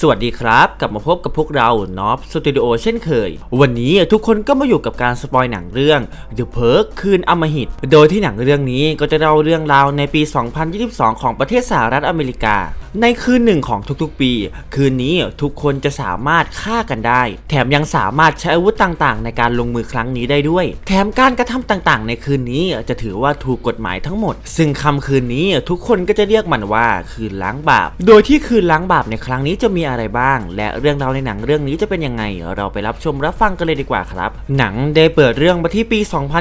สวัสดีครับ กลับมาพบกับพวกเรานอฟสตูดิโอเช่นเคย วันนี้ทุกคนก็มาอยู่กับการสปอยหนังเรื่อง The Perk คืนอมหิต โดยที่หนังเรื่องนี้ก็จะเล่าเรื่องราวในปี 2022 ของประเทศสหรัฐอเมริกาในคืนหนึ่งของทุกๆปี คืนนี้ทุกคนจะสามารถฆ่ากันได้ แถมยังสามารถใช้อาวุธต่างๆ ในการลงมือครั้งนี้ได้ด้วย แถมการกระทำต่างๆ ในคืนนี้จะถือว่าถูกกฎหมายทั้งหมด ซึ่งคำคืนนี้ทุกคนก็จะเรียกมันว่าคืนล้างบาป โดยที่คืนล้างบาปในครั้งนี้จะมีอะไรบ้าง และเรื่องราวในหนังเรื่องนี้จะเป็นยังไง เราไปรับชมรับฟังกันเลยดีกว่าครับ หนังได้เปิดเรื่องมาที่ปี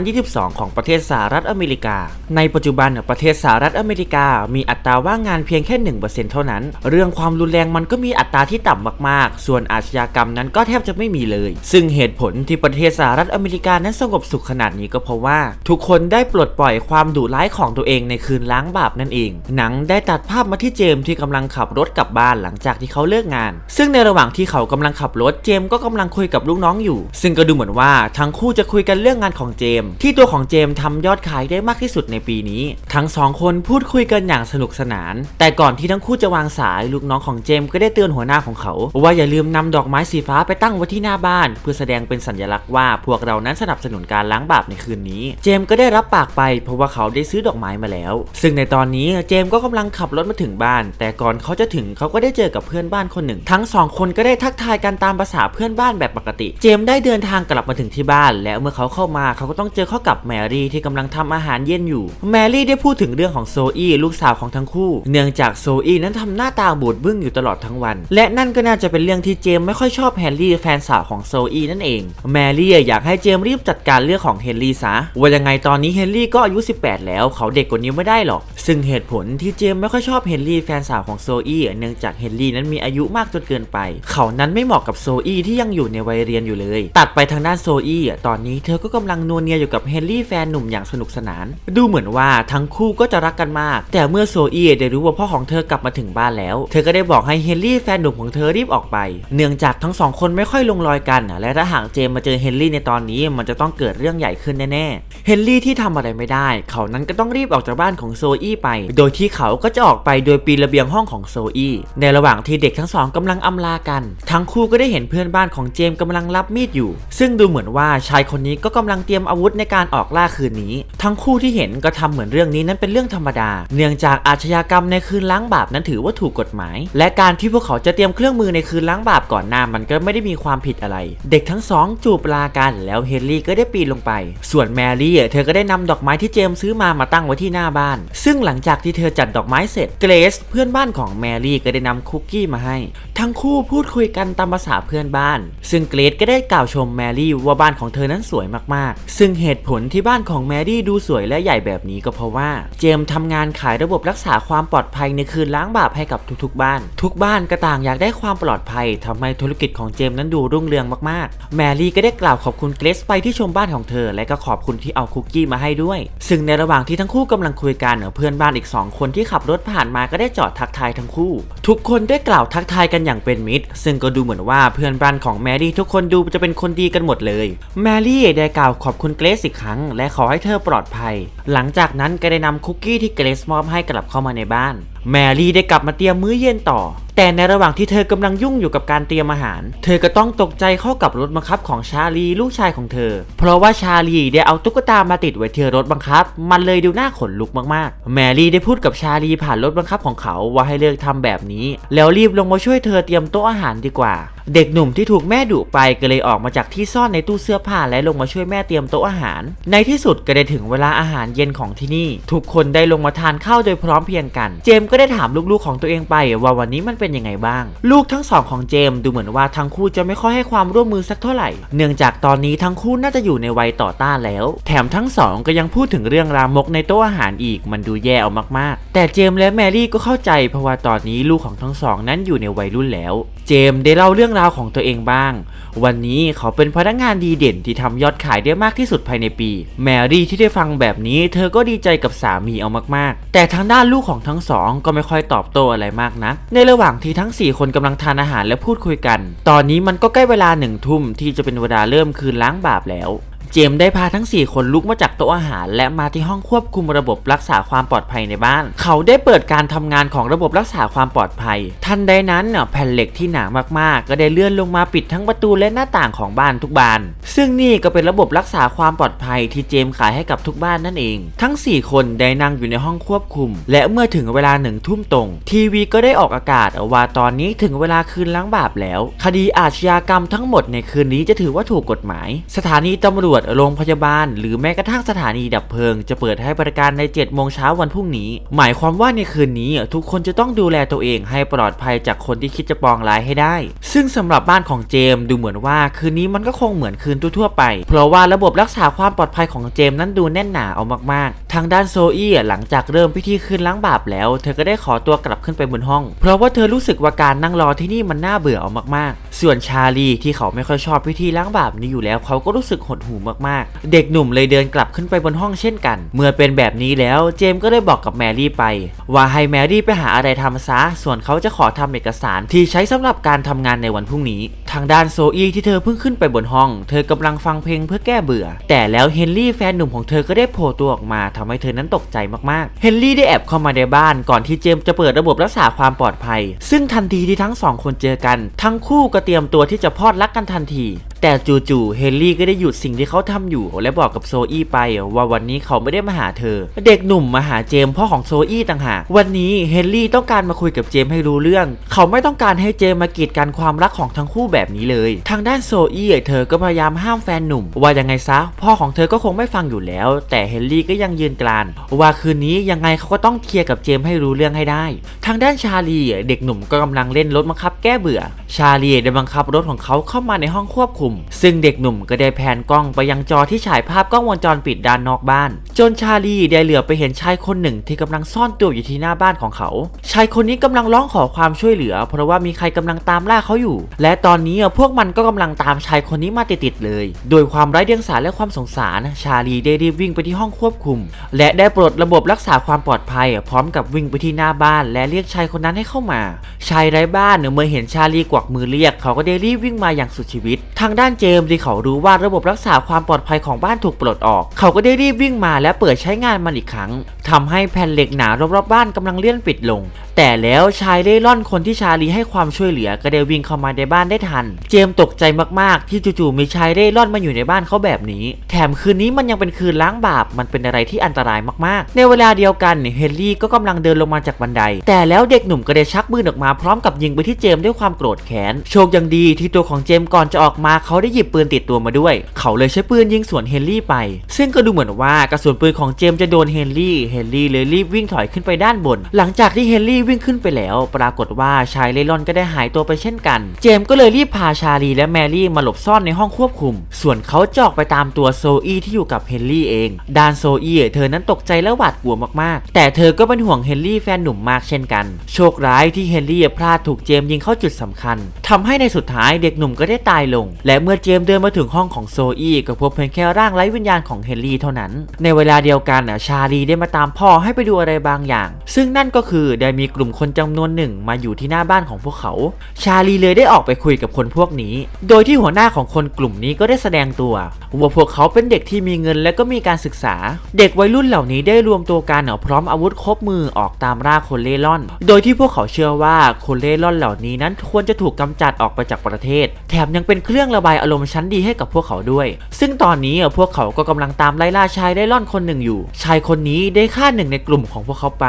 2022 ของประเทศสหรัฐอเมริกา ในปัจจุบันประเทศสหรัฐอเมริกา มีอัตราว่างงานเพียงแค่1%เท่านั้น เรื่องความรุนแรงมันก็มีอัตราที่ต่ำมากๆ ส่วนอาชญากรรมนั้นก็แทบจะไม่มีเลย ซึ่งเหตุผลที่ประเทศสหรัฐอเมริกานั้นสงบสุขขนาดนี้ก็เพราะว่า ทุกคนได้ปลดปล่อยความดุร้ายของตัวเองในคืนล้างบาปนั่นเอง หนังได้ตัดภาพมาที่เจมส์ที่กำลังขับรถกลับบ้านหลังจากที่เขาเลิกงาน ซึ่งในระหว่างที่เขากำลังขับรถเจมส์ก็กำลังคุยกับลูกน้องอยู่ ซึ่งก็ดูเหมือนว่าทั้งคู่จะคุยกันเรื่องงานของเจมส์ที่ตัวของเจมส์ทำยอดขายได้มากที่สุดในปีนี้ ทั้งสองคนพูดคุยกันอย่างสนุกสนาน แต่ก่อนที่ทั้งคู่จะวางสายลูกน้องของเจมส์ก็ได้เตือนหัวหน้าของเขา ว่าอย่าลืมนำดอกไม้สีฟ้าไปตั้งไว้ที่หน้าบ้าน เพื่อแสดงเป็นสัญลักษณ์ว่าพวกเรานั้นสนับสนุนการล้างบาปในคืนนี้ เจมส์ก็ได้รับปากไปเพราะว่าเขาได้ซื้อดอกไม้มาแล้ว ซึ่งในตอนนี้เจมส์ก็กำลังขับรถมาถึงบ้าน แต่ก่อนเขาจะถึงเขาก็ได้เจอกับเพื่อนบ้านคนหนึ่ง ทั้งสองคนก็ได้ทักทายกันตามภาษาเพื่อนบ้านแบบปกติ เจมส์ได้เดินทางกลับมาถึงที่บ้าน แล้วเมื่อเขาเข้ามาเขาก็ต้องเจอเข้ากับแมรี่ที่กำลังทำอาหารเย็นอยู่ แมรี่ได้พูดถึงเรื่องของโซอี้ลูกสาวของทั้งคู่ เนื่องจากโซอี้นั้นทำหน้าตาบูดบึ้งอยู่ตลอดทั้งวัน และนั่นก็น่าจะเป็นเรื่องที่เจมไม่ค่อยชอบแฮร์รี่แฟนสาวของโซอี้นั่นเอง แมรี่อยากให้เจมรีบจัดการเรื่องของเฮนรี่ซะว่ายังไงตอนนี้เฮนรี่ก็อายุ 18 แล้ว เขาเด็กกว่านี้ไม่ได้หรอก ซึ่งเหตุผลที่เจมไม่ค่อยชอบเฮนรี่แฟนสาวของโซอี้เนื่องจากเฮนรี่นั้นมีอายุมากจนเกินไป เขานั้นไม่เหมาะกับโซอี้ที่ยังอยู่ในวัยเรียนอยู่เลย ตัดไปทางด้านโซอี้ตอนนี้เธอก็กำลังนัวเนียอยู่กับเฮนรี่แฟนหนุ่มอย่างสนุกสนาน ดูเหมือนว่าทั้งคู่ก็จะรักกันมาก แต่เมื่อโซอีได้รู้ว่าพ่อของเธอกลับมาถึงบ้านแล้ว เธอก็ได้บอกให้เฮนรี่แฟนหนุ่มของเธอรีบออกไป เนื่องจากทั้งสองคนไม่ค่อยลงรอยกันและถ้าหากเจมมาเจอเฮนรี่ในตอนนี้มันจะต้องเกิดเรื่องใหญ่ขึ้นแน่ๆ เฮนรี่ที่ทำอะไรไม่ได้ เขานั้นก็ต้องรีบออกจากบ้านของโซอี้ไป โดยที่เขาก็จะออกไปโดยปีนระเบียงห้องของโซอี้ในระหว่างที่เด็กทั้งสองกำลังอำลากัน ทั้งคู่ก็ได้เห็นเพื่อนบ้านของเจมกำลังรับมีดอยู่ ซึ่งดูเหมือนว่าชายคนนี้ก็กำลังเตรียมอาวุธในการออกล่าคืนนี้ ทั้งคู่ที่เห็นก็ทำเหมือนเรื่องนี้นั้นเป็นเรื่องธรรมดา เนื่องจากอาชญากรรมในคืนล้างบาปนั้นถือว่าถูกกฎหมาย และการที่พวกเขาจะเตรียมเครื่องมือในคืนล้างบาปก่อนหน้ามันก็ไม่ได้มีความผิดอะไร เด็กทั้งสองจูบลากันแล้วเฮนรี่ก็ได้ปีนลงไป ส่วนแมรี่เธอก็ได้นำดอกไม้ที่เจมส์ซื้อมามาตั้งไว้ที่หน้าบ้าน ซึ่งหลังจากที่เธอจัดดอกไม้เสร็จเกรซเพื่อนบ้านของแมรี่ก็ได้นำคุกกี้มาให้ ทั้งคู่พูดคุยกันตามภาษาเพื่อนบ้าน ซึ่งเกรซก็ได้กล่าวชมแมรี่ว่าบ้านของเธอนั้นสวยมากๆ ซึ่งเหตุผลที่บ้านของแมรี่ดูสวยและใหญ่แบบนี้ก็เพราะว่า เจมส์ทำงานขายระบบรักษาความปลอดภัยในคืนล้างบาปให้กับทุกๆบ้าน ทุกบ้านก็ต่างอยากได้ความปลอดภัยทำให้ธุรกิจของเจมส์นั้นดูรุ่งเรืองมากๆ แมรี่ก็ได้กล่าวขอบคุณเกรซไปที่ชมบ้านของเธอ และก็ขอบคุณที่เอาคุกกี้มาให้ด้วย ซึ่งในระหว่างที่ทั้งคู่กำลังคุยกันเพื่อนบ้านอีกสองคนที่ขับรถผ่านมาก็ได้จอดทักทายทั้งคู่ ทุกคนได้กล่าวทักทายกันอย่างเป็นมิตร ซึ่งก็ดูเหมือนว่าเพื่อนบ้านของแมรี่ทุกคนดูจะเป็นคนดีกันหมดเลย แมรี่ได้กล่าวขอบคุณเกรซอีกครั้ง และขอให้เธอปลอดภัย หลังจากนั้นก็ได้นำคุกกี้ที่เกรซมอบให้กลับเข้ามาในบ้าน แมรี่ได้กลับมาเตรียมมื้อเย็นต่อ แต่ในระหว่างที่เธอกำลังยุ่งอยู่กับการเตรียมอาหาร เธอก็ต้องตกใจเข้ากับรถบังคับของชาลีลูกชายของเธอ เพราะว่าชาลีได้เอาตุ๊กตามาติดไว้ที่รถบังคับ มันเลยดูน่าขนลุกมากๆ แมรี่ได้พูดกับชาลีผ่านรถบังคับของเขาว่าให้เลิกทำแบบนี้ แล้วรีบลงมาช่วยเธอเตรียมโต๊ะอาหารดีกว่า เด็กหนุ่มที่ถูกแม่ดุไปก็เลยออกมาจากที่ซ่อนในตู้เสื้อผ้าและลงมาช่วยแม่เตรียมโต๊ะอาหาร ในที่สุดก็ได้ถึงเวลาอาหารเย็นของที่นี่ ทุกคนได้ลงมาทานข้าวโดยพร้อมเพียงกัน เจมส์ก็ได้ถามลูกๆของตัวเองไปว่าวันนี้มันเป็นยังไงบ้าง ลูกทั้งสองของเจมส์ดูเหมือนว่าทั้งคู่จะไม่ค่อยให้ความร่วมมือสักเท่าไหร่ เนื่องจากตอนนี้ทั้งคู่น่าจะอยู่ในวัยต่อต้านแล้ว แถมทั้งสองก็ยังพูดถึงเรื่องรามกในโต๊ะอาหารอีก มันดูแย่เอามากๆ แต่เจมส์และแมรี่ก็เข้าใจเพราะว่าตอนนี้ลูกของทั้งสองนั้นอยู่ในวัยรุ่นแล้ว เจมได้เล่าเรื่องราวของตัวเองบ้าง วันนี้เขาเป็นพนักงานดีเด่นที่ทำยอดขายได้มากที่สุดภายในปี แมรี่ที่ได้ฟังแบบนี้ เธอก็ดีใจกับสามีเอามากๆ แต่ทางด้านลูกของทั้งสองก็ไม่ค่อยตอบโต้อะไรมากนะัก ในระหว่างที่ทั้ง 4 คนกำลังทานอาหารและพูดคุยกัน ตอนนี้มันก็ใกล้เวลาหนึ่งทุ่มที่จะเป็นเวลาเริ่มคืนล้างบาปแล้ว จมส์ได้พาทั้ง 4 คนลุกมาจากโต๊ะอาหาร และมาที่ห้องควบคุมระบบรักษาความปลอดภัยในบ้าน เขาได้เปิดการทำงานของระบบรักษาความปลอดภัย ทันใดนั้นน่ะแผ่นเหล็กที่หนามากๆ ก็ได้เลื่อนลงมาปิดทั้งประตูและหน้าต่างของบ้านทุกบาน ซึ่งนี่ก็เป็นระบบรักษาความปลอดภัยที่เจมส์ขายให้กับทุกบ้านนั่นเอง ทั้ง 4 คนได้นั่งอยู่ในห้องควบคุม และเมื่อถึงเวลาหนึ่งทุ่มตรง ทีวีก็ได้ออกอากาศว่าตอนนี้ถึงเวลาคืนล้างบาปแล้ว คดีอาชญากรรมทั้งหมดในคืนนี้จะถือว่าถูกกฎหมาย สถานีตำรวจโรงพยาบาล หรือแม้กระทั่งสถานีดับเพลิง จะเปิดให้บริการใน7โมงเช้าวันพรุ่งนี้ หมายความว่าในคืนนี้ทุกคนจะต้องดูแลตัวเองให้ปลอดภัยจากคนที่คิดจะปองร้ายให้ได้ ซึ่งสำหรับบ้านของเจมดูเหมือนว่าคืนนี้มันก็คงเหมือนคืนทั่วๆไป เพราะว่าระบบรักษาความปลอดภัยของเจมนั้นดูแน่นหนาเอามากๆ ทางด้านโซอี้หลังจากเริ่มพิธีคืนล้างบาปแล้ว เธอก็ได้ขอตัวกลับขึ้นไปบนห้อง เพราะว่าเธอรู้สึกว่าการนั่งรอที่นี่มันน่าเบื่อเอามากๆ ส่วนชาลีที่เขาไม่ค่อยชอบพิธีล้างบาปนี้อยู่แล้ว เขาก็รู้สึกหดหู่มากๆ เด็กหนุ่มเลยเดินกลับขึ้นไปบนห้องเช่นกัน เมื่อเป็นแบบนี้แล้วเจมส์ก็ได้บอกกับแมรี่ไป ว่าให้แมรี่ไปหาอะไรทำซะ ส่วนเขาจะขอทำเอกสารที่ใช้สำหรับการทำงานในวันพรุ่งนี้ ทางด้านโซอีที่เธอเพิ่งขึ้นไปบนห้อง เธอกำลังฟังเพลงเพื่อแก้เบื่อ แต่แล้วเฮนรี่แฟนหนุ่มของเธอก็ได้โผล่ตัวออกมาทำให้เธอนั้นตกใจมากๆ เฮนรี่ได้แอบเข้ามาในบ้านก่อนที่เจมส์จะเปิดระบบรักษาความปลอดภัย ซึ่งทันทีที่ทั้งสองคนเจอกัน ทั้งคู่ก็เตรียมตัวที่จะพอดรักกันทันที แต่จู่ๆเฮนรี่ก็ได้หยุดสิ่งที่เขาทำอยู่และบอกกับโซอี้ไปว่าวันนี้เขาไม่ได้มาหาเธอ เด็กหนุ่มมาหาเจมส์พ่อของโซอี้ต่างหากวันนี้เฮนรี่ต้องการมาคุยกับเจมส์ให้รู้เรื่อง เขาไม่ต้องการให้เจมส์มากีดกันความรักของทั้งคู่แบบนี้เลย ทางด้านโซอี้เธอก็พยายามห้ามแฟนหนุ่ม ว่ายังไงซะพ่อของเธอก็คงไม่ฟังอยู่แล้ว แต่เฮนรี่ก็ยังยืนกรานว่าคืนนี้ยังไงเขาก็ต้องเคลียร์กับเจมส์ให้รู้เรื่องให้ได้ ทางด้านชาลีเด็กหนุ่มก็กำลังเล่นรถบังคับแก้เบื่อ ชาลีได้บังคับรถของเขาเข้ามาในห้องควบคุมซึ่งเด็กหนุ่มก็ได้แผนกล้องไปยังจอที่ฉายภาพกล้องวงจรปิดด้านนอกบ้าน จนชาลีได้เหลือไปเห็นชายคนหนึ่งที่กำลังซ่อนตัวอยู่ที่หน้าบ้านของเขา ชายคนนี้กำลังร้องขอความช่วยเหลือ เพราะว่ามีใครกำลังตามล่าเขาอยู่ และตอนนี้พวกมันก็กำลังตามชายคนนี้มาติดๆเลย โดยความไร้เดียงสาและความสงสาร ชาลีได้รีบวิ่งไปที่ห้องควบคุม และได้ปลดระบบรักษาความปลอดภัย พร้อมกับวิ่งไปที่หน้าบ้าน และเรียกชายคนนั้นให้เข้ามา ชายไร้บ้านเมื่อเห็นชาลีกวักมือเรียก เขาก็ได้รีบวิ่งมาอย่างสุดชีวิตทางด้านเจมส์ที่เขารู้ว่าระบบรักษาความปลอดภัยของบ้านถูกปลดออก เขาก็ได้รีบวิ่งมาและเปิดใช้งานมันอีกครั้งทำให้แผ่นเหล็กหนารอบๆบ้านกำลังเลื่อนปิดลง แต่แล้วชายเล่ร่อนคนที่ชาลีให้ความช่วยเหลือก็ได้วิ่งเข้ามาในบ้านได้ทัน เจมตกใจมากๆ ที่จู่ๆมีชายเล่ร่อนมาอยู่ในบ้านเขาแบบนี้ แถมคืนนี้มันยังเป็นคืนล้างบาปมันเป็นอะไรที่อันตรายมากๆ ในเวลาเดียวกันเฮนรี่ก็กำลังเดินลงมาจากบันได แต่แล้วเด็กหนุ่มก็ได้ชักปืนออกมาพร้อมกับยิงไปที่เจมด้วยความโกรธแค้นโชคยังดีที่ตัวของเจมก่อนจะออกมาเขาได้หยิบปืนติดตัวมาด้วย เขาเลยใช้ปืนยิงสวนเฮนรี่ไป ซึ่งก็ดูเหมือนว่ากระสุนปืนของเจมจะโดนเฮนรี่เฮนรี่เลยรีบวิ่งถอยขึ้นไปด้านบน หลังจากที่เฮนรี่วิ่งขึ้นไปแล้ว ปรากฏว่าชายเล่ร่อนก็ได้หายตัวไปเช่นกัน เจมก็เลยรีบพาชาลีและแมรี่มาหลบซ่อนในห้องควบคุม ส่วนเขาจอกไปตามตัวโซอี้ที่อยู่กับเฮนรี่เอง ดานโซอี้เธอนั้นตกใจและหวาดกลัวมากๆ แต่เธอก็เป็นห่วงเฮนรี่แฟนหนุ่มมากเช่นกัน โชคร้ายที่เฮนรี่พลาดถูกเจมยิงเข้าจุดสำคัญทำให้ในสุดท้ายเด็กหนุ่มก็ได้ตายลง และเมื่อเจมเดินมาถึงห้องของโซอี้ก็พบเพียงแค่ร่างไร้วิญญาณของเฮนรี่เท่านั้น ในเวลาเดียวกันชาลีได้มาตามพ่อให้ไปดูอะไรบางอย่าง ซึ่งนั่นก็คือได้มีกลุ่มคนจำนวนหนึ่งมาอยู่ที่หน้าบ้านของพวกเขา ชาลีเลยได้ออกไปคุยกับคนพวกนี้ โดยที่หัวหน้าของคนกลุ่มนี้ก็ได้แสดงตัว ว่าพวกเขาเป็นเด็กที่มีเงินและก็มีการศึกษา เด็กวัยรุ่นเหล่านี้ได้รวมตัวกันพร้อมอาวุธครบมือออกตามล่าคนเล่ร่อน โดยที่พวกเขาเชื่อว่าคนเล่ร่อนเหล่านี้นั้นควรจะถูกกำจัดออกไปจากประเทศแถมยังเป็นเครื่องระบายอารมณ์ชั้นดีให้กับพวกเขาด้วย ซึ่งตอนนี้พวกเขาก็กำลังตามไล่ล่าชายเล่ร่อนคนหนึ่งอยู่ ชายคนนี้ได้ฆ่าหนึ่งในกลุ่มของพวกเขาไป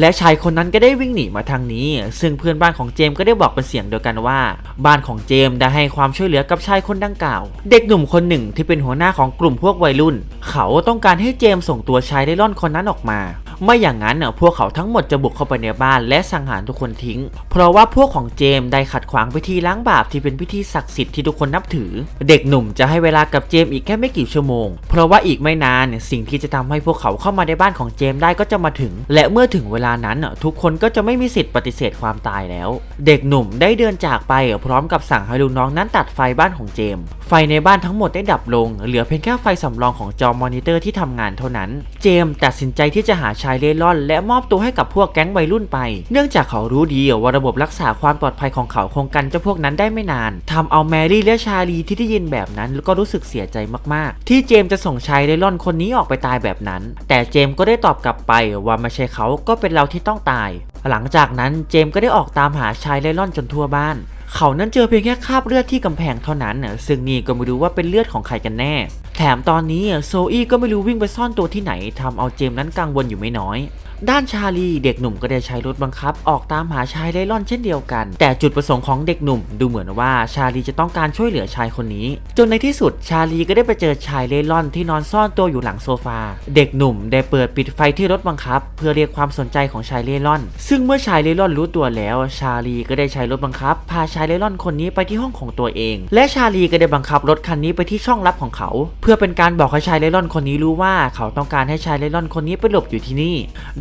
และชายคนนั้นก็ได้วิ่งหนีมาทางนี้ ซึ่งเพื่อนบ้านของเจมก็ได้บอกเป็นเสียงเดียวกันว่า บ้านของเจมได้ให้ความช่วยเหลือกับชายคนดังกล่าว เด็กหนุ่มคนหนึ่งที่เป็นหัวหน้าของกลุ่มพวกวัยรุ่น เขาต้องการให้เจมส่งตัวชายเล่ร่อนคนนั้นออกมา ไม่อย่างนั้นพวกเขาทั้งหมดจะบุกเข้าไปในบ้านและสังหารทุกคนทิ้ง เพราะว่าพวกของเจมได้ขัดขวางพิธีล้างบาปที่เป็นพิธีศักดิ์สิทธิ์ที่ทุกคนนับถือ เด็กหนุ่มจะให้เวลากับเจมอีกแค่ไม่กี่ชั่วโมง เพราะว่าอีกไม่นานสิ่งที่จะทำให้พวกเขาเข้ามาในบ้านของเจมได้ก็จะมาถึง และเมื่อถึงเวลานั้นทุกคนก็จะไม่มีสิทธิ์ปฏิเสธความตายแล้ว เด็กหนุ่มได้เดินจากไปพร้อมกับสั่งให้ลูกน้องนั้นตัดไฟบ้านของเจม ไฟในบ้านทั้งหมดได้ดับลง เหลือเพียงแค่ไฟสำรองของจอมอนิเตอร์ที่ทำงานเท่านั้น เจมตัดสินใจที่จะหาชายเล่ร่อน และมอบตัวให้กับพวกแก๊งวัยรุ่นไป เนื่องจากเขารู้ดีว่าระบบรักษาความปลอดภัยของเขาคงกันเจ้าพวกนั้นได้ไม่นานทำเอาแมรี่และชาลีที่ได้ยินแบบนั้นก็รู้สึกเสียใจมากๆ ที่เจมส์จะส่งชายเล่ร่อนคนนี้ออกไปตายแบบนั้น แต่เจมส์ก็ได้ตอบกลับไปว่าไม่ใช่เขาก็เป็นเราที่ต้องตาย หลังจากนั้นเจมส์ก็ได้ออกตามหาชายเล่ร่อนจนทั่วบ้าน เขานั้นเจอเพียงแค่คราบเลือดที่กำแพงเท่านั้นนะซึ่งนี่ก็ไม่รู้ว่าเป็นเลือดของใครกันแน่ แถมตอนนี้โซอี้ก็ไม่รู้วิ่งไปซ่อนตัวที่ไหนทำเอาเจมส์นั้นกังวลอยู่ไม่น้อย ด้านชาลีเด็กหนุ่มก็ได้ใช้รถบังคับ ออกตามหาชายเล่ร่อนเช่นเดียวกัน แต่จุดประสงค์ของเด็กหนุ่ม ดูเหมือนว่าชาลีจะต้องการช่วยเหลือชายคนนี้ จนในที่สุดชาลีก็ได้ไปเจอชายเล่ร่อนที่นอนซ่อนตัวอยู่หลังโซฟา เด็กหนุ่มได้เปิดปิดไฟที่รถบังคับ เพื่อเรียกความสนใจของชายเล่ร่อน ซึ่งเมื่อชายเล่ร่อนรู้ตัวแล้ว ชาลีก็ได้ใช้รถบังคับ พาชายเล่ร่อนคนนี้ไปที่ห้องของตัวเอง และชาลีก็ได้บังคับรถคันนี้ไปที่ช่องลับของเขา เพื่อเป็นการบอกให้ชายเล่ร่อนคนนี้รู้ว่า เขาต้องการให้ชายเล่ร่อนคนนี้ไปหลบอยู่ที่นี่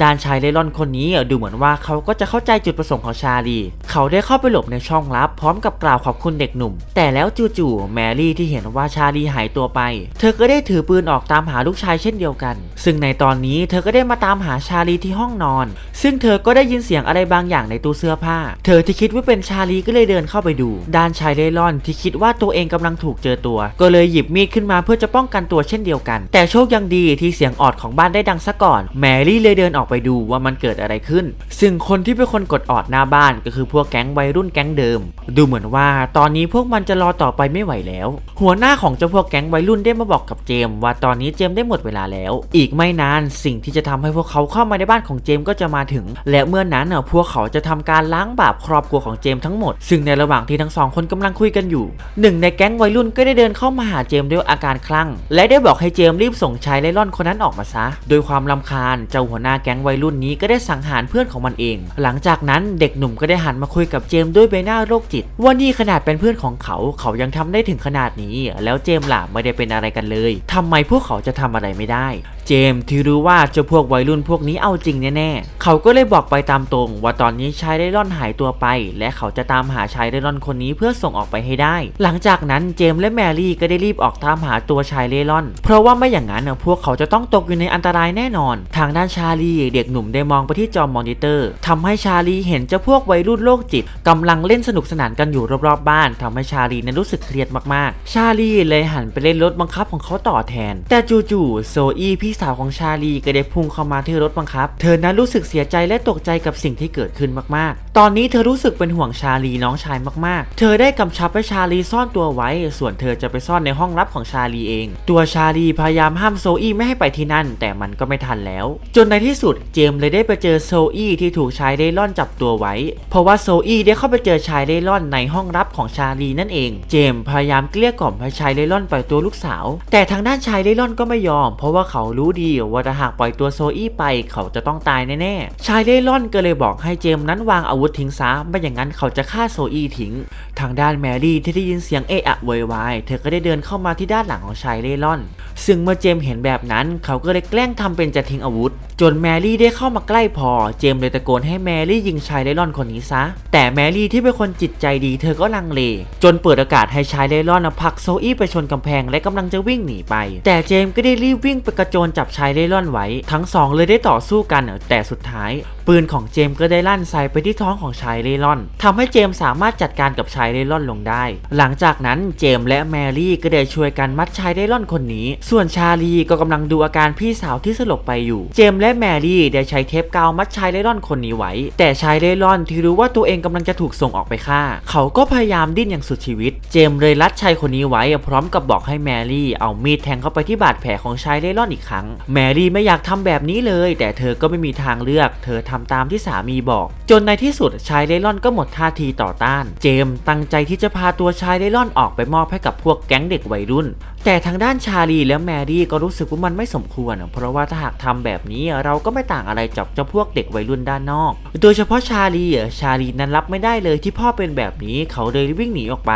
ดานชายเล่ร่อนคนนี้ดูเหมือนว่าเขาก็จะเข้าใจจุดประสงค์ของชาลี เขาได้เข้าไปหลบในช่องลับ พร้อมกับกล่าวขอบคุณเด็กหนุ่ม แต่แล้วจู่ๆแมรี่ที่เห็นว่าชาลีหายตัวไป เธอก็ได้ถือปืนออกตามหาลูกชายเช่นเดียวกัน ซึ่งในตอนนี้เธอก็ได้มาตามหาชาลีที่ห้องนอน ซึ่งเธอก็ได้ยินเสียงอะไรบางอย่างในตู้เสื้อผ้า เธอที่คิดว่าเป็นชาลีก็เลยเดินเข้าไปดู ด้านชายเล่ร่อนที่คิดว่าตัวเองกำลังถูกเจอตัว ก็เลยหยิบมีดขึ้นมาเพื่อจะป้องกันตัวเช่นเดียวกัน แต่โชคยังดีที่เสียงออดของบ้านได้ดังซะก่อน แมรี่เลยเดินออกไปดูว่ามันเกิดอะไรขึ้น ซึ่งคนที่เป็นคนกดออดหน้าบ้านก็คือพวกแก๊งวัยรุ่นแก๊งเดิม ดูเหมือนว่าตอนนี้พวกมันจะรอต่อไปไม่ไหวแล้ว หัวหน้าของเจ้าพวกแก๊งวัยรุ่นได้มาบอกกับเจม ว่าตอนนี้เจมได้หมดเวลาแล้ว อีกไม่นานสิ่งที่จะทำให้พวกเขาเข้ามาในบ้านของเจมก็จะมาถึง และเมื่อนั้นน่ะพวกเขาจะทำการล้างบาปครอบครัวของเจมทั้งหมด ซึ่งในระหว่างที่ทั้งสองคนกำลังคุยกันอยู่หนึ่งในแก๊งวัยรุ่นก็ได้เดินเข้ามาหาเจมด้วยอาการคลั่ง และได้บอกให้เจมรีบส่งชายเล่ร่อนคนนั้นออกมาซะ โดยความลำคาญเจ้าหัวหน้าแก๊งวัยรุ่นนี้ก็ได้สังหารเพื่อนของมันเอง หลังจากนั้นเด็กหนุ่มก็ได้หันมาคุยกับเจมด้วยใบหน้าโรคจิต ว่านี่ขนาดเป็นเพื่อนของเขาเขายังทำได้ถึงขนาดนี้ แล้วเจมล่ะไม่ได้เป็นอะไรกันเลยทำไมพวกเขาจะทำอะไรไม่ได้ เจมส์ที่รู้ว่าเจ้าพวกวัยรุ่นพวกนี้เอาจริงแน่ๆ เขาก็เลยบอกไปตามตรง ว่าตอนนี้ชายได้ร่อนหายตัวไป และเขาจะตามหาชายได้ร่อนคนนี้เพื่อส่งออกไปให้ได้ หลังจากนั้นเจมส์และแมรี่ก็ได้รีบออกตามหาตัวชายเล่ร่อน เพราะว่าไม่อย่างนั้นพวกเขาจะต้องตกอยู่ในอันตรายแน่นอน ทางด้านชาลีเด็กหนุ่มได้มองไปที่จอมอนิเตอร์ทำให้ชาลีเห็นเจ้าพวกวัยรุ่นโรคจิตกำลังเล่นสนุกสนานกันอยู่รอบๆบ้านทำให้ชาลีนั้นรู้สึกเครียดมากๆ ชาลีเลยหันไปเล่นรถบังคับของเขาต่อแทน แต่จู่ๆโซอี้พี่สาวของชาลีก็ได้พุ่งเข้ามาที่รถบังคับ เธอนั้นรู้สึกเสียใจและตกใจกับสิ่งที่เกิดขึ้นมากๆ ตอนนี้เธอรู้สึกเป็นห่วงชาลีน้องชายมากๆ เธอได้กำชับให้ชาลีซ่อนตัวไว้ ส่วนเธอจะไปซ่อนในห้องลับของชาลีเอง ตัวชาลีพยายามห้ามโซอี้ไม่ให้ไปที่นั่น แต่มันก็ไม่ทันแล้ว จนในที่สุดเจมส์เลยได้ไปเจอโซอี้ที่ถูกชายเล่ร่อนจับตัวไว้ เพราะว่าโซอี้ได้เข้าไปเจอชายเล่ร่อนในห้องลับของชาลีนั่นเอง เจมส์พยายามเกลี้ยกล่อมให้ชายเล่ร่อนปล่อยตัวลูกสาว แต่ทางด้านชายเล่ร่อนก็ไม่ยอม เพราะว่าเขารู้ดีว่าถ้าหากปล่อยตัวโซอี้ไปเขาจะต้องตายแน่ๆ ชายเล่ร่อนก็เลยบอกให้เจมส์นั้นวางอาวุธทิ้งซะไม่อย่างนั้นเขาจะฆ่าโซอี้ทิ้ง ทางด้านแมรี่ที่ได้ยินเสียงเอะอะโวยวายเธอก็ได้เดินเข้ามาที่ด้านหลังของชายเล่ร่อน ซึ่งเมื่อเจมส์เห็นแบบนั้นเขาก็เลยแกล้งทำเป็นจะทิ้งอาวุธ จนแมรี่ได้เข้ามาใกล้พอ เจมส์เลยตะโกนให้แมรี่ยิงชายเล่ร่อนคนนี้ซะ แต่แมรี่ที่เป็นคนจิตใจดีเธอก็ลังเล จนเปิดโอกาสให้ชายเล่ร่อนผลักโซอี้ไปชนกำแพงและกำลังจะวิ่งหนีไป แต่เจมส์ก็ได้รีบวิ่งไปกระโจนจับชายเล่ร่อนไว้ ทั้งสองเลยได้ต่อสู้กัน แต่สุดท้าย ปืนของเจมส์ก็ได้ลั่นใส่ไปที่ท้องของชายเล่ร่อนทำให้เจมส์สามารถจัดการกับชายเล่ร่อนลงได้ หลังจากนั้นเจมส์และแมรี่ก็ได้ช่วยกันมัดชายเล่ร่อนคนนี้ ส่วนชาลีก็กำลังดูอาการพี่สาวที่สลบไปอยู่ เจมส์และแมรี่ได้ใช้เทปกาวมัดชายเล่ร่อนคนนี้ไว้ แต่ชายเล่ร่อนที่รู้ว่าตัวเองกำลังจะถูกส่งออกไปฆ่า เขาก็พยายามดิ้นอย่างสุดชีวิต เจมส์เลยรัดชายคนนี้ไว้ พร้อมกับบอกให้แมรี่เอามีดแทงเข้าไปที่บาดแผลของชายเล่ร่อนอีกครั้งแมรี่ไม่อยากทำแบบนี้เลย แต่เธอก็ไม่มีทางเลือก เธอทำตามที่สามีบอก จนในที่สุดชายเล่ร่อนก็หมดท่าทีต่อต้าน เจมตั้งใจที่จะพาตัวชายเล่ร่อนออกไปมอบให้กับพวกแก๊งเด็กวัยรุ่น แต่ทางด้านชาลีและแมรี่ก็รู้สึกว่ามันไม่สมควร เพราะว่าถ้าหากทำแบบนี้เราก็ไม่ต่างอะไรจากเจ้าพวกเด็กวัยรุ่นด้านนอก โดยเฉพาะชาลีชาลีนั้นรับไม่ได้เลยที่พ่อเป็นแบบนี้เขาเลยวิ่งหนีออกไป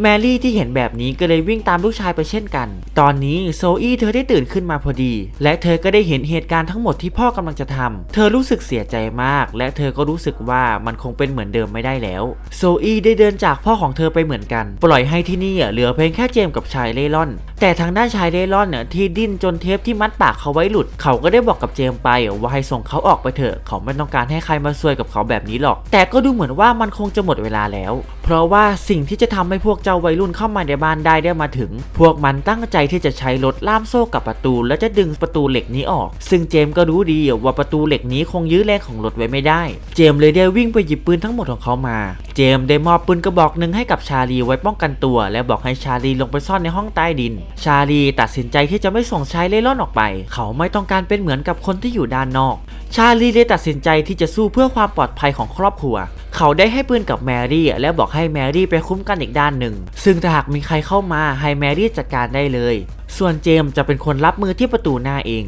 แมรี่ที่เห็นแบบนี้ก็เลยวิ่งตามลูกชายไปเช่นกัน ตอนนี้โซอี้เธอได้ตื่นขึ้นมาพอดี และเธอก็ได้เห็นเหตุการณ์ทั้งหมดที่พ่อกำลังจะทำเธอรู้สึกเสียใจมาก และเธอก็รู้สึกว่ามันคงเป็นเหมือนเดิมไม่ได้แล้วโซอี้ได้เดินจากพ่อของเธอไปเหมือนกัน ปล่อยให้ที่นี่เหลือเพียงแค่เจมส์กับชายเล่ร่อน แต่ทางด้านชายเล่ร่อนเนี่ยที่ดิ้นจนเทปที่มัดปากเขาไว้หลุด เขาก็ได้บอกกับเจมไปว่าให้ส่งเขาออกไปเถอะเขาไม่ต้องการให้ใครมาซวยกับเขาแบบนี้หรอก แต่ก็ดูเหมือนว่ามันคงจะหมดเวลาแล้ว เพราะว่าสิ่งที่จะทำให้พวกเจ้าวัยรุ่นเข้ามาในบ้านได้ได้มาถึง พวกมันตั้งใจที่จะใช้รถล่ามโซ่กับประตู แล้วจะดึงประตูเหล็กนี้ออก ซึ่งเจมก็รู้ดีว่าประตูเหล็กนี้คงยื้อแรงของรถไว้ไม่ได้ เจมเลยได้วิ่งไปหยิบปืนทั้งหมดของเขามาเจมส์ได้มอบปืนกระบอกหนึ่งให้กับชาลีไว้ป้องกันตัว และบอกให้ชาลีลงไปซ่อนในห้องใต้ดิน ชาลีตัดสินใจที่จะไม่ส่งชายเล่ร่อนออกไป เขาไม่ต้องการเป็นเหมือนกับคนที่อยู่ด้านนอก ชาลีเลยตัดสินใจที่จะสู้เพื่อความปลอดภัยของครอบครัว เขาได้ให้ปืนกับแมรี่ และบอกให้แมรี่ไปคุ้มกันอีกด้านหนึ่ง ซึ่งถ้าหากมีใครเข้ามาให้แมรี่จัดการได้เลย ส่วนเจมส์จะเป็นคนรับมือที่ประตูหน้าเอง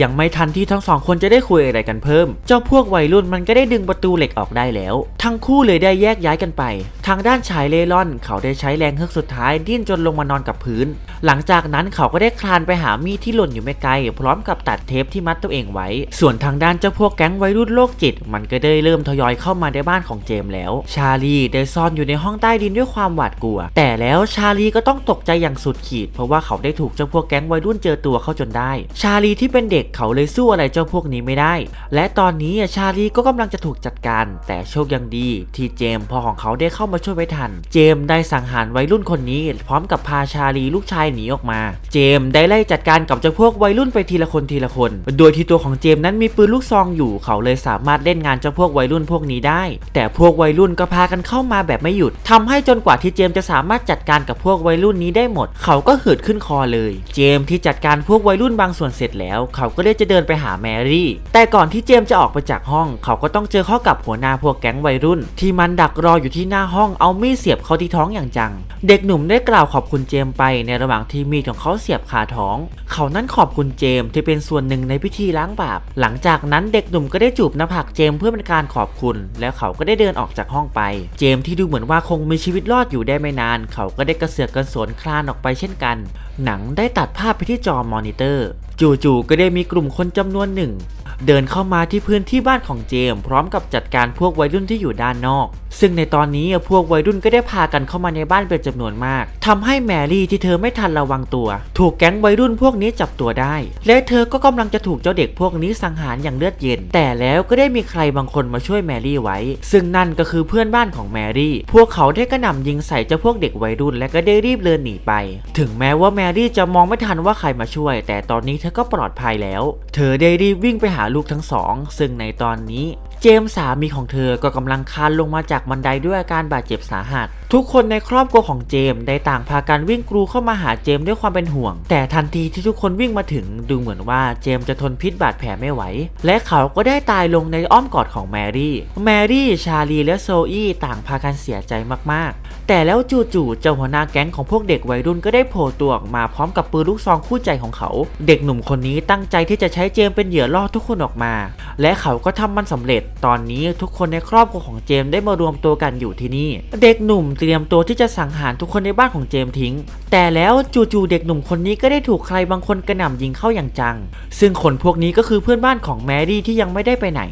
ยังไม่ทันที่ทั้งสองคนจะได้คุยอะไรกันเพิ่ม เจ้าพวกวัยรุ่นมันก็ได้ดึงประตูเหล็กออกได้แล้ว ทั้งคู่เลยได้แยกย้ายกันไป ทางด้านชายเล่ร่อน เขาได้ใช้แรงเฮือกสุดท้ายดิ้นจนลงมานอนกับพื้น หลังจากนั้นเขาก็ได้คลานไปหามีดที่หล่นอยู่ไม่ไกล พร้อมกับตัดเทปที่มัดตัวเองไว้ ส่วนทางด้านเจ้าพวกแก๊งวัยรุ่นโรคจิต มันก็ได้เริ่มทยอยเข้ามาในบ้านของเจมส์แล้ว ชาลีได้ซ่อนอยู่ในห้องใต้ดินด้วยความหวาดกลัว แต่แล้วชาลีก็ต้องตกใจอย่างสุดขีด เพราะว่าเขาได้ถูกเจ้าพวกแก๊งวัยรุ่นเจอตัวเข้าจนได้ ชาลีที่เป็นเด็กเขาเลยสู้อะไรเจ้าพวกนี้ไม่ได้ และตอนนี้ชาลีก็กำลังจะถูกจัดการ แต่โชคยังดีที่เจมส์พ่อของเขาได้เข้ามาช่วยไว้ทัน เจมส์ได้สังหารวัยรุ่นคนนี้ พร้อมกับพาชาลีลูกชายหนีออกมา เจมส์ได้ไล่จัดการกับเจ้าพวกวัยรุ่นไปทีละคนทีละคน โดยที่ตัวของเจมส์นั้นมีปืนลูกซองอยู่ เขาเลยสามารถเล่นงานเจ้าพวกวัยรุ่นพวกนี้ได้ แต่พวกวัยรุ่นก็พากันเข้ามาแบบไม่หยุดทำให้จนกว่าที่เจมส์จะสามารถจัดการกับพวกวัยรุ่นนี้ได้หมด เขาก็หืดขึ้นคอเลยเจมที่จัดการพวกวัยรุ่นบางส่วนเสร็จแล้ว เขาก็ได้จะเดินไปหาแมรี่ แต่ก่อนที่เจมจะออกไปจากห้อง เขาก็ต้องเจอเข้ากับหัวหน้าพวกแก๊งวัยรุ่น ที่มันดักรออยู่ที่หน้าห้องเอามีดเสียบเข้าที่ท้องอย่างจัง เด็กหนุ่มได้กล่าวขอบคุณเจมไปในระหว่างที่มีดของเขาเสียบคาท้อง เขานั้นขอบคุณเจมที่เป็นส่วนหนึ่งในพิธีล้างบาป หลังจากนั้นเด็กหนุ่มก็ได้จูบหน้าผากเจมเพื่อเป็นการขอบคุณ แล้วเขาก็ได้เดินออกจากห้องไป เจมที่ดูเหมือนว่าคงมีชีวิตรอดอยู่ได้ไม่นาน เขาก็ได้กระเสือกกระสนคลานออกไปเช่นกัน หนังได้ตัดภาพไปที่จอมอนิเตอร์จู่ๆก็ได้มีกลุ่มคนจำนวนหนึ่ง เดินเข้ามาที่พื้นที่บ้านของเจมส์พร้อมกับจัดการพวกวัยรุ่นที่อยู่ด้านนอก ซึ่งในตอนนี้พวกวัยรุ่นก็ได้พากันเข้ามาในบ้านเป็นจำนวนมากทำให้แมรี่ที่เธอไม่ทันระวังตัว ถูกแก๊งวัยรุ่นพวกนี้จับตัวได้ และเธอก็กำลังจะถูกเจ้าเด็กพวกนี้สังหารอย่างเลือดเย็น แต่แล้วก็ได้มีใครบางคนมาช่วยแมรี่ไว้ ซึ่งนั่นก็คือเพื่อนบ้านของแมรี่ พวกเขาได้กระหน่ำยิงใส่เจ้าพวกเด็กวัยรุ่น และก็ได้รีบเดินหนีไป ถึงแม้ว่าแมรี่จะมองไม่ทันว่าใครมาช่วย แต่ตอนนี้เธธอก็ปลอดภัยแล้ว เธอได้รีบวิ่งไปหาลูกทั้งสอง ซึ่งในตอนนี้เจมส์สามีของเธอก็กำลังคลานลงมาจากบันไดด้วยอาการบาดเจ็บสาหัส ทุกคนในครอบครัวของเจมส์ได้ต่างพากันวิ่งกรูเข้ามาหาเจมส์ด้วยความเป็นห่วง แต่ทันทีที่ทุกคนวิ่งมาถึงดูเหมือนว่าเจมส์จะทนพิษบาดแผลไม่ไหว และเขาก็ได้ตายลงในอ้อมกอดของแมรี่ แมรี่ ชาลีและโซอี้ต่างพากันเสียใจมากๆ แต่แล้วจู่ๆเจ้าหัวหน้าแก๊งของพวกเด็กวัยรุ่นก็ได้โผล่ตัวออกมาพร้อมกับปืนลูกซองคู่ใจของเขา เด็กหนุ่มคนนี้ตั้งใจที่จะใช้เจมเป็นเหยื่อล่อทุกคนออกมา และเขาก็ทำมันสำเร็จ ตอนนี้ทุกคนในครอบครัวของเจมได้มารวมตัวกันอยู่ที่นี่ เด็กหนุ่มเตรียมตัวที่จะสังหารทุกคนในบ้านของเจมทิ้งแต่แล้วจู่ๆเด็กหนุ่มคนนี้ก็ได้ถูกใครบางคนกระหน่ำยิงเข้าอย่างจัง ซึ่งคนพวกนี้ก็คือเพื่อนบ้านของแมรี่ที่ยังไม่ได้ไปไหน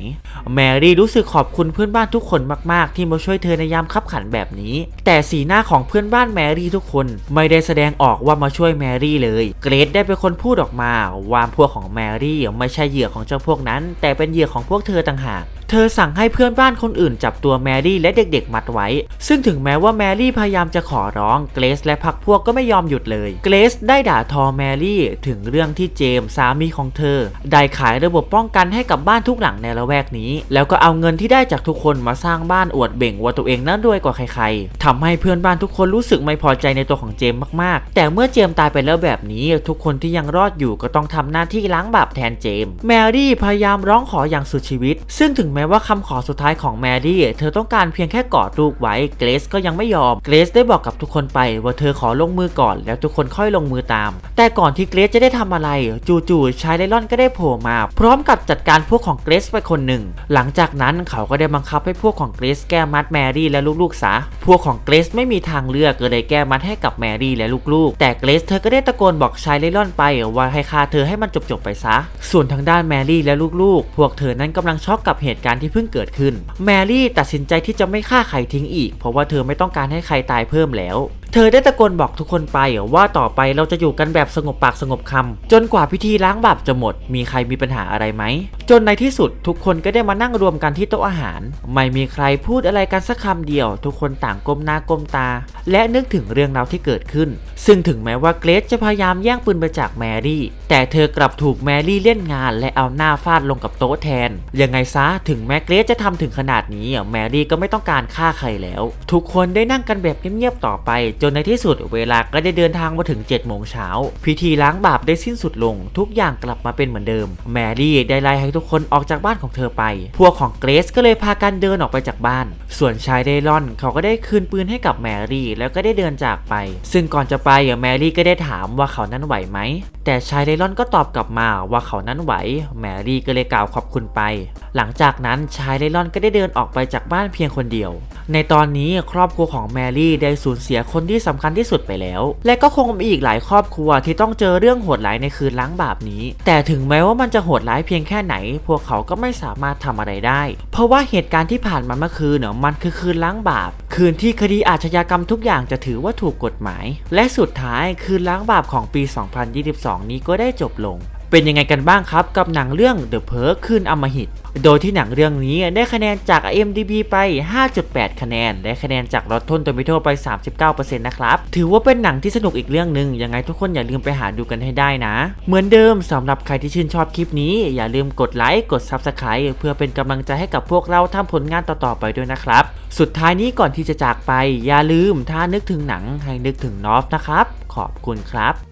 แมรี่รู้สึกขอบคุณเพื่อนบ้านทุกคนมากๆ ที่มาช่วยเธอในยามคับขันแบบนี้ แต่สีหน้าของเพื่อนบ้านแมรี่ทุกคน ไม่ได้แสดงออกว่ามาช่วยแมรี่เลย เกรดได้เป็นคนพูดออกมาว่าพวกของแมรี่ไม่ใช่เหยื่อของเจ้าพวกนั้น แต่เป็นเหยื่อของพวกเธอต่างหากเธอสั่งให้เพื่อนบ้านคนอื่นจับตัวแมรี่และเด็กๆ มัดไว้ ซึ่งถึงแม้ว่าแมรี่พยายามจะขอร้องเกรซและพักพวกก็ไม่ยอมหยุดเลยเกรซได้ด่าทอแมรี่ถึงเรื่องที่เจมส์สามีของเธอ ได้ขายระบบป้องกันให้กับบ้านทุกหลังในละแวกนี้ แล้วก็เอาเงินที่ได้จากทุกคนมาสร้างบ้านอวดเบ่งว่าตัวเองนั้นรวยกว่าใครๆทำให้เพื่อนบ้านทุกคนรู้สึกไม่พอใจในตัวของเจมส์มากๆ แต่เมื่อเจมส์ตายไปแล้วแบบนี้ ทุกคนที่ยังรอดอยู่ก็ต้องทำหน้าที่ล้างบาปแทนเจมส์แมรี่พยายามร้องขออย่างสุดชีวิต ซึ่งถึงแม้ม้ว่าคำขอสุดท้ายของแมรี่เธอต้องการเพียงแค่กอดลูกไว้เกรซก็ยังไม่ยอมเกรซได้บอกกับทุกคนไปว่าเธอขอลงมือก่อนแล้วทุกคนค่อยลงมือตาม แต่ก่อนที่เกรซจะได้ทำอะไร จู่ๆชายไลลอนก็ได้โผล่มา พร้อมกับจัดการพวกของเกรซไปคนหนึ่ง หลังจากนั้นเขาก็ได้บังคับให้พวกของเกรซแก้มัดแมรี่และลูกๆซะพวกของเกรซไม่มีทางเลือกก็เลยแก้มัดให้กับแมรี่และลูกๆ แต่เกรซเธอก็ได้ตะโกนบอกชายไลลอนไปว่าให้ฆ่าเธอให้มันจบๆไปซะ ส่วนทางด้านแมรี่และลูกๆ พวกเธอนั้นกำลังช็อกกับเหตุการณ์ที่เพิ่งเกิดขึ้น แมรี่ตัดสินใจที่จะไม่ฆ่าใครทิ้งอีก เพราะว่าเธอไม่ต้องการให้ใครตายเพิ่มแล้ว เธอได้ตะโกนบอกทุกคนไปว่าต่อไปเราจะอยู่กันแบบสงบปากสงบคำจนกว่าพิธีล้างบาปจะหมด มีใครมีปัญหาอะไรไหม จนในที่สุดทุกคนก็ได้มานั่งรวมกันที่โต๊ะอาหาร ไม่มีใครพูดอะไรกันสักคำเดียว ทุกคนต่างก้มหน้าก้มตา และนึกถึงเรื่องราวที่เกิดขึ้น ซึ่งถึงแม้ว่าเกรซจะพยายามแย่งปืนไปจากแมรี่ แต่เธอกลับถูกแมรี่เล่นงาน และเอาหน้าฟาดลงกับโต๊ะแทน ยังไงซะถึงแม้เกรซจะทำถึงขนาดนี้แมรี่ก็ไม่ต้องการฆ่าใครแล้ว ทุกคนได้นั่งกันแบบเงียบๆต่อไปจจนในที่สุดเวลาก็ได้เดินทางมาถึง7โมงเช้า พิธีล้างบาปได้สิ้นสุดลง ทุกอย่างกลับมาเป็นเหมือนเดิม แมรี่ได้ไล่ให้ทุกคนออกจากบ้านของเธอไป พวกของเกรซก็เลยพากันเดินออกไปจากบ้าน ส่วนชายเดรอนเขาก็ได้คืนปืนให้กับแมรี่แล้วก็ได้เดินจากไป ซึ่งก่อนจะไปแมรี่ก็ได้ถามว่าเขานั้นไหวไหม แต่ชายไดรอนก็ตอบกลับมาว่าเขานั้นไหว แมรี่ก็เลยกล่าวขอบคุณไป หลังจากนั้นชายไดรอนก็ได้เดินออกไปจากบ้านเพียงคนเดียว ในตอนนี้ครอบครัวของแมรี่ได้สูญเสียคนที่ที่สำคัญที่สุดไปแล้ว และก็คงมีอีกหลายครอบครัวที่ต้องเจอเรื่องโหดร้ายในคืนล้างบาปนี้ แต่ถึงแม้ว่ามันจะโหดร้ายเพียงแค่ไหน พวกเขาก็ไม่สามารถทำอะไรได้ เพราะว่าเหตุการณ์ที่ผ่านมาเมื่อคืนเนี่ยมันคือคืนล้างบาป คืนที่คดีอาชญากรรมทุกอย่างจะถือว่าถูกกฎหมาย และสุดท้ายคืนล้างบาปของปี 2022 นี้ก็ได้จบลง เป็นยังไงกันบ้างครับกับหนังเรื่อง The Perk คืนอมหิต โดยที่หนังเรื่องนี้ได้คะแนนจาก IMDb ไป 5.8 คะแนนและคะแนนจาก Rotten Tomato ไป 39%นะครับ ถือว่าเป็นหนังที่สนุกอีกเรื่องหนึ่งยังไงทุกคนอย่าลืมไปหาดูกันให้ได้นะ เหมือนเดิมสำหรับใครที่ชื่นชอบคลิปนี้ อย่าลืมกดไลค์ กด Subscribe เพื่อเป็นกำลังใจให้กับพวกเราทำผลงานต่อๆไปด้วยนะครับ สุดท้ายนี้ก่อนที่จะจากไป อย่าลืมถ้านึกถึงหนังให้นึกถึงนอฟนะครับ ขอบคุณครับ